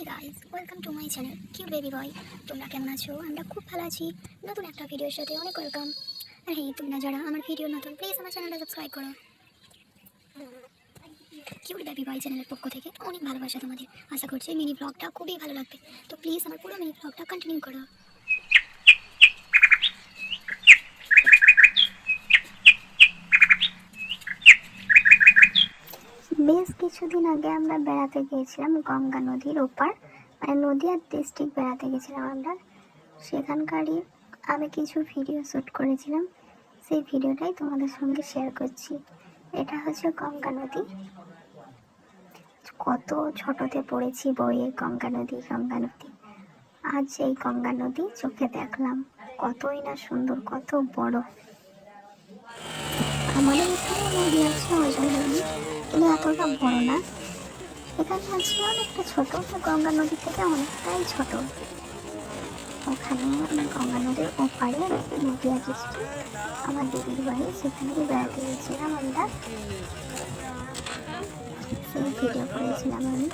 Hi guys welcome to my channel cute baby boy তোমরা কেমন আছো? আমরা খুব ভালো আছি। নতুন একটা ভিডিওর সাথে অনেক ওয়েলকাম আর হ্যাঁ তোমরা যারা আমার ভিডিও নতুন প্লিজ আমার চ্যানেলটা সাবস্ক্রাইব করো। কিউ বেবি বয় চ্যানেলের পক্ষ থেকে অনেক ভালোবাসা তোমাদের। আশা করছি মিনি ব্লগটা খুবই ভালো লাগবে। তো প্লিজ আমার পুরো মিনি ব্লগটা কন্টিনিউ করো। বেশ কিছুদিন আগে আমরা বেড়াতে গিয়েছিলাম গঙ্গা নদীর ওপার মানে নদীয়ার ডিস্ট্রিক্ট বেড়াতে গেছিলাম আমরা। সেখানকারই আমি কিছু ভিডিও শ্যুট করেছিলাম। সেই ভিডিওটাই তোমাদের সঙ্গে শেয়ার করছি। এটা হচ্ছে গঙ্গা নদী। কত ছোটতে পড়েছি বইয়ে গঙ্গা নদী গঙ্গা নদী। আজ এই গঙ্গা নদী চোখে দেখলাম। কতই না সুন্দর, কত বড়। আমাদের এখানে নদী আছে অজয় নদী এতটা বড় না। এখানে আছে অনেকটা ছোট গঙ্গা নদী থেকে অনেকটাই ছোট। ওখানে আমি গঙ্গা নদীর ওপারে নদীয়া ডিস্ট্রিক্ট আমার দিদির বাড়ি, সেখানে বেড়াতে গেছিলাম আমরা। ভিডিও করেছিলাম আমি।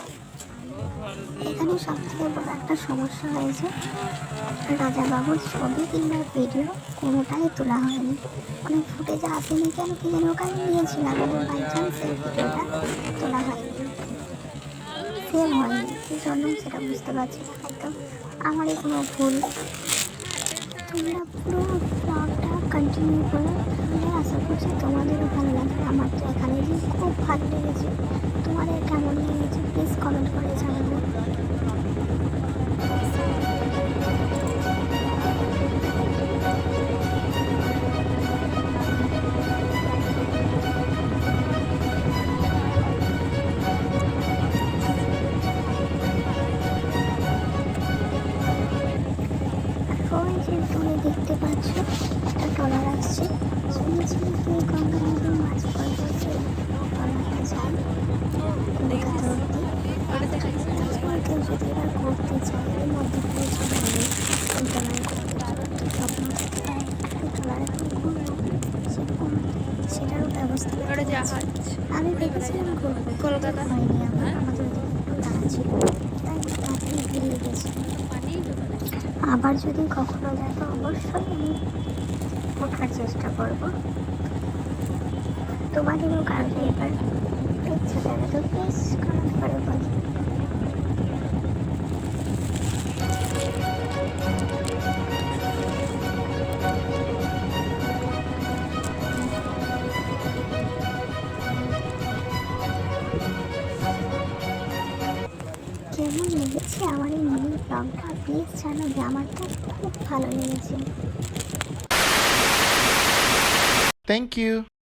এখানে সব থেকে বড় একটা সমস্যা হয়েছে। রাজাবাবুর ছবি কিংবা ভিডিও কোনোটাই তোলা হয়নি। অনেক ফুটেজ আসেনি কেন কি যেন ওখানে নিয়েছিলাম বাই চান্স সেই ভিডিওটা তোলা হয়নি। সেভ হয়নি। এই জন্য সেটা বুঝতে পারছি না হয়তো আমারই কোনো ভুল। তোমরা পুরো ব্লগটা কন্টিনিউ করো। আশা করছি তোমাদেরও ভালো লাগবে। আমার তো এখানে খুব ভালো লেগেছে। তোমাদের প্লিজ কমেন্ট ব্যবস্থা। আমি কলকাতা। হয়নি আমার আমাদের ছিল তাই আবার যদি কখনো যায়, তো অবশ্যই আমি ওঠার চেষ্টা করব তোমাদেরও কারণে এবার ইচ্ছে তো প্লিজ কমেন্ট করে বলো কেমন লেগেছে, আমার এই মিনি ব্লগটা প্লিজ জানাবে আমার তো খুব ভালো লেগেছে থ্যাংক you.